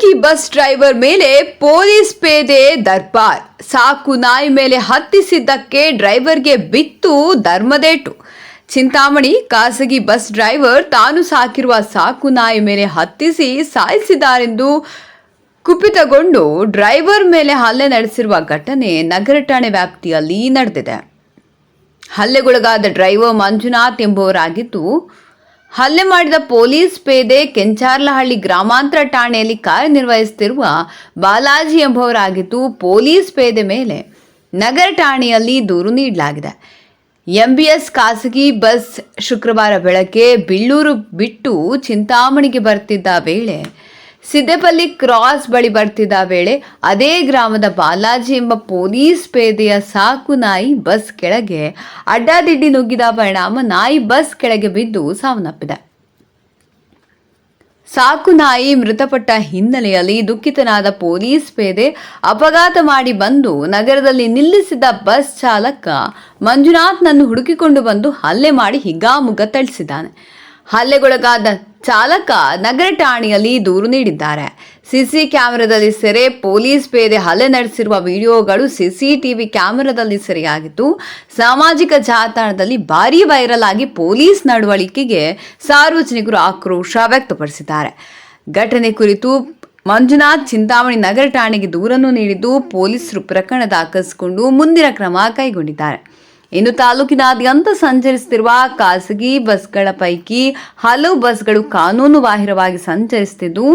ಖಾಸಗಿ bus driver ಮೇಲೆ police ಪೇದೆ ದರ್ಬಾರ್. ಸಾಕು ನಾಯಿ ಮೇಲೆ ಹತ್ತಿಸಿದ್ದಕ್ಕೆ ಡ್ರೈವರ್ಗೆ ಬಿತ್ತು ಧರ್ಮದೇಟು. ಚಿಂತಾಮಣಿ, ಖಾಸಗಿ ಬಸ್ ಡ್ರೈವರ್ ತಾನು ಸಾಕಿರುವ ಸಾಕು ನಾಯಿ ಮೇಲೆ ಹತ್ತಿಸಿ ಸಾಯಿಸಿದ್ದಾರೆಂದು ಕುಪಿತಗೊಂಡು ಡ್ರೈವರ್ ಮೇಲೆ ಹಲ್ಲೆ ನಡೆಸಿರುವ ಘಟನೆ ನಗರ ಠಾಣೆ ವ್ಯಾಪ್ತಿಯಲ್ಲಿ ನಡೆದಿದೆ. ಹಲ್ಲೆಗೊಳಗಾದ ಡ್ರೈವರ್ ಮಂಜುನಾಥ್ ಎಂಬುವರಾಗಿದ್ದು ಹಲ್ಲೆ ಮಾಡಿದ ಪೊಲೀಸ್ ಪೇದೆ ಕೆಂಚಾರ್ಲಹಳ್ಳಿ ಗ್ರಾಮಾಂತರ ಠಾಣೆಯಲ್ಲಿ ಕಾರ್ಯನಿರ್ವಹಿಸುತ್ತಿರುವ ಬಾಲಾಜಿ ಎಂಬುವರಾಗಿದ್ದು ಪೊಲೀಸ್ ಪೇದೆ ಮೇಲೆ ನಗರ ಠಾಣೆಯಲ್ಲಿ ದೂರು ನೀಡಲಾಗಿದೆ. ಎಂಬಿಎಸ್ ಖಾಸಗಿ ಬಸ್ ಶುಕ್ರವಾರ ಬೆಳಗ್ಗೆ ಬಿಳ್ಳೂರು ಬಿಟ್ಟು ಚಿಂತಾಮಣಿಗೆ ಬರ್ತಿದ್ದ ವೇಳೆ ಸಿದ್ದೆಪಲ್ಲಿ ಕ್ರಾಸ್ ಬಳಿ ಬರ್ತಿದ್ದ ವೇಳೆ ಅದೇ ಗ್ರಾಮದ ಬಾಲಾಜಿ ಎಂಬ ಪೊಲೀಸ್ ಪೇದೆಯ ಸಾಕು ನಾಯಿ ಬಸ್ ಕೆಳಗೆ ಅಡ್ಡಾದಿಡ್ಡಿ ನುಗ್ಗಿದ ಪರಿಣಾಮ ನಾಯಿ ಬಸ್ ಕೆಳಗೆ ಬಿದ್ದು ಸಾವನ್ನಪ್ಪಿದೆ. ಸಾಕು ನಾಯಿ ಮೃತಪಟ್ಟ ಹಿನ್ನೆಲೆಯಲ್ಲಿ ದುಃಖಿತನಾದ ಪೊಲೀಸ್ ಪೇದೆ ಅಪಘಾತ ಮಾಡಿ ಬಂದು ನಗರದಲ್ಲಿ ನಿಲ್ಲಿಸಿದ ಬಸ್ ಚಾಲಕ ಮಂಜುನಾಥ್ನನ್ನು ಹುಡುಕಿಕೊಂಡು ಬಂದು ಹಲ್ಲೆ ಮಾಡಿ ಹಿಗ್ಗಾಮುಗ್ಗ ಥಳಿಸಿದ್ದಾನೆ. ಹಲ್ಲೆಗೊಳಗಾದ ಚಾಲಕ ನಗರ ಠಾಣೆಯಲ್ಲಿ ದೂರು ನೀಡಿದ್ದಾರೆ. ಸಿಸಿ ಕ್ಯಾಮೆರಾದಲ್ಲಿ ಸೆರೆ, ಪೊಲೀಸ್ ಪೇದೆ ಹಲ್ಲೆ ನಡೆಸಿರುವ ವಿಡಿಯೋಗಳು ಸಿಸಿಟಿವಿ ಕ್ಯಾಮೆರಾದಲ್ಲಿ ಸೆರೆಯಾಗಿದ್ದು, ಸಾಮಾಜಿಕ ಜಾಲತಾಣದಲ್ಲಿ ಭಾರೀ ವೈರಲ್ ಆಗಿ ಪೊಲೀಸ್ ನಡವಳಿಕೆಗೆ ಸಾರ್ವಜನಿಕರು ಆಕ್ರೋಶ ವ್ಯಕ್ತಪಡಿಸಿದ್ದಾರೆ. ಘಟನೆ ಕುರಿತು ಮಂಜುನಾಥ್ ಚಿಂತಾಮಣಿ ನಗರ ಠಾಣೆಗೆ ದೂರನ್ನು ನೀಡಿದ್ದು ಪೊಲೀಸರು ಪ್ರಕರಣ ದಾಖಲಿಸಿಕೊಂಡು ಮುಂದಿನ ಕ್ರಮ ಕೈಗೊಂಡಿದ್ದಾರೆ. ಇನ್ನು ತಾಲೂಕಿನಾದ್ಯಂತ ಸಂಚರಿಸುತ್ತಿರುವ ಖಾಸಗಿ ಬಸ್ಗಳ ಪೈಕಿ ಹಲವು ಬಸ್ಗಳು ಕಾನೂನು ಬಾಹಿರವಾಗಿ ಸಂಚರಿಸುತ್ತಿದ್ದು,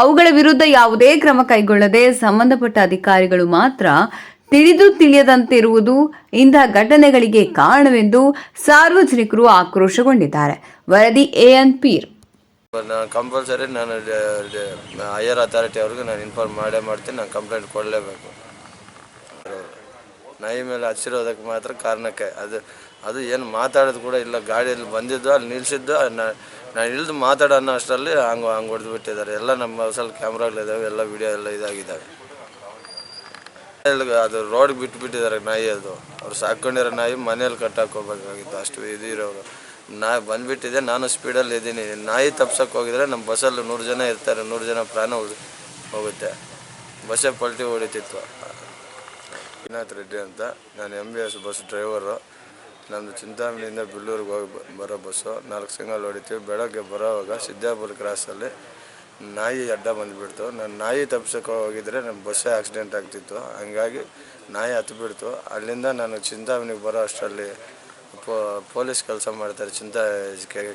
ಅವುಗಳ ವಿರುದ್ಧ ಯಾವುದೇ ಕ್ರಮ ಕೈಗೊಳ್ಳದೆ ಸಂಬಂಧಪಟ್ಟ ಅಧಿಕಾರಿಗಳು ಮಾತ್ರ ತಿಳಿದು ತಿಳಿಯದಂತಿರುವುದು ಇಂತಹ ಘಟನೆಗಳಿಗೆ ಕಾರಣವೆಂದು ಸಾರ್ವಜನಿಕರು ಆಕ್ರೋಶಗೊಂಡಿದ್ದಾರೆ. ವರದಿ A N Peer. Compulsory authority ಅವ್ರಿಗೆ ಇನ್ಫಾರ್ಮ್ ಮಾಡೇ ಮಾಡ್ತೀನಿ ಕೊಡಲೇಬೇಕು. ನಾಯಿ ಮೇಲೆ ಹಚ್ಚಿರೋದಕ್ಕೆ ಮಾತ್ರ ಕಾರಣಕ್ಕೆ. ಅದು ಅದು ಏನು ಮಾತಾಡೋದು ಕೂಡ ಇಲ್ಲ. ಗಾಡಿಯಲ್ಲಿ ಬಂದಿದ್ದು, ಅಲ್ಲಿ ನಿಲ್ಲಿಸಿದ್ದು ನಾನು ಇಳಿದು ಮಾತಾಡೋ ಅನ್ನೋ ಅಷ್ಟರಲ್ಲಿ ಹಂಗೆ ಹಂಗೆ ಹೊಡೆದು ಬಿಟ್ಟಿದ್ದಾರೆ ಎಲ್ಲ ನಮ್ಮ ಸ್ವಲ್ಪ ಕ್ಯಾಮ್ರಾಗಳಿದ್ದಾವೆ ಎಲ್ಲ ವಿಡಿಯೋ ಎಲ್ಲ ಇದಾಗಿದ್ದಾವೆ ಅದು ರೋಡ್ ಬಿಟ್ಟು ಬಿಟ್ಟಿದ್ದಾರೆ ನಾಯಿ ಅದು. ಅವ್ರು ಸಾಕೊಂಡಿರೋ ನಾಯಿ ಮನೇಲಿ ಕಟ್ಟಾಕೋಬೇಕಾಗಿತ್ತು ಅಷ್ಟು ಇದು ಇರೋರು. ನಾ, ಬಂದುಬಿಟ್ಟಿದೆ, ನಾನು ಸ್ಪೀಡಲ್ಲಿ ಇದ್ದೀನಿ. ನಾಯಿ ತಪ್ಸಕ್ಕೆ ಹೋಗಿದ್ರೆ ನಮ್ಮ ಬಸ್ಸಲ್ಲಿ ನೂರು ಜನ ಇರ್ತಾರೆ, ನೂರು ಜನ ಪ್ರಾಣ ಹೋಗುತ್ತೆ. ಬಸ್ಸೇ ಪಲ್ಟಿ ಹೊಡಿತಿತ್ತು. ವಿನಾಥ್ ರೆಡ್ಡಿ ಅಂತ. ನಾನು M B S bus driver ನಮ್ಮದು ಚಿಂತಾಮಣಿಯಿಂದ ಬಿಲ್ಲೂರಿಗೆ ಹೋಗಿ ಬರೋ ಬಸ್ಸು ನಾಲ್ಕು ಸಿಂಗಲ್ ಹೊಡಿತೀವಿ. ಬೆಳಗ್ಗೆ ಬರೋವಾಗ ಸಿದ್ದಾಪುರ ಕ್ರಾಸಲ್ಲಿ ನಾಯಿ ಅಡ್ಡ ಬಂದುಬಿಡ್ತು. ನಾನು ನಾಯಿ ತಪ್ಸಕ್ಕೆ ಹೋಗಿದ್ರೆ ನಮ್ಮ ಬಸ್ಸೇ ಆಕ್ಸಿಡೆಂಟ್ ಆಗ್ತಿತ್ತು. ಹಂಗಾಗಿ ನಾಯಿ ಹತ್ಬಿಡ್ತು. ಅಲ್ಲಿಂದ ನಾನು ಚಿಂತಾಮಣಿಗೆ ಬರೋ ಅಷ್ಟರಲ್ಲಿ ಪೊಲೀಸ್ ಕೆಲಸ ಮಾಡ್ತಾರೆ ಚಿಂತಾ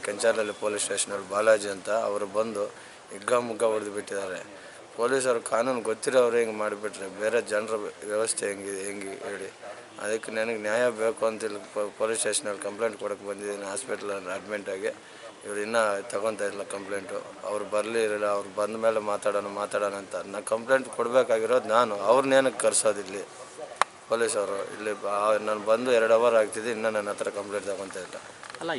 ಕೆಂಚಾಲಲ್ಲಿ ಪೊಲೀಸ್ ಸ್ಟೇಷನಲ್ಲಿ ಬಾಲಾಜಿ ಅಂತ. ಅವರು ಬಂದು ಹಿಗ್ಗ ಮುಗ್ಗ ಹೊಡೆದು ಬಿಟ್ಟಿದ್ದಾರೆ. ಪೊಲೀಸರು ಕಾನೂನು ಗೊತ್ತಿರೋರು ಹಿಂಗೆ ಮಾಡಿಬಿಟ್ರೆ ಬೇರೆ ಜನರ ವ್ಯವಸ್ಥೆ ಹೆಂಗಿದೆ ಹೆಂಗೆ ಹೇಳಿ. ಅದಕ್ಕೆ ನನಗೆ ನ್ಯಾಯ ಬೇಕು ಅಂತ ಇಲ್ಲಿ ಪೊಲೀಸ್ ಸ್ಟೇಷನಲ್ಲಿ ಕಂಪ್ಲೇಂಟ್ ಕೊಡೋಕೆ ಬಂದಿದ್ದೀನಿ, ಹಾಸ್ಪಿಟ್ಲಲ್ಲಿ ಅಡ್ಮಿಂಟಾಗಿ ಇವ್ರು ಇನ್ನೂ ತಗೊತಾ ಇಲ್ಲ ಕಂಪ್ಲೇಂಟು. ಅವ್ರು ಬರಲಿ ಇರಲಿಲ್ಲ, ಅವ್ರು ಬಂದ ಮೇಲೆ ಮಾತಾಡೋಣ ಮಾತಾಡೋಣ ಅಂತ. ನಾನು ಕಂಪ್ಲೇಂಟ್ ಕೊಡಬೇಕಾಗಿರೋದು ನಾನು. ಅವ್ರನ್ನೇನಕ್ಕೆ ಕರ್ಸೋದು ಇಲ್ಲಿ? ಪೊಲೀಸವರು ಇಲ್ಲಿ ನಾನು ಬಂದು ಎರಡು ಅವರ್ ಆಗ್ತಿದೆ, ಇನ್ನೂ ನನ್ನ ಹತ್ರ ಕಂಪ್ಲೇಂಟ್ ತಗೊತಾ ಇಲ್ಲ. ಅಲ್ಲ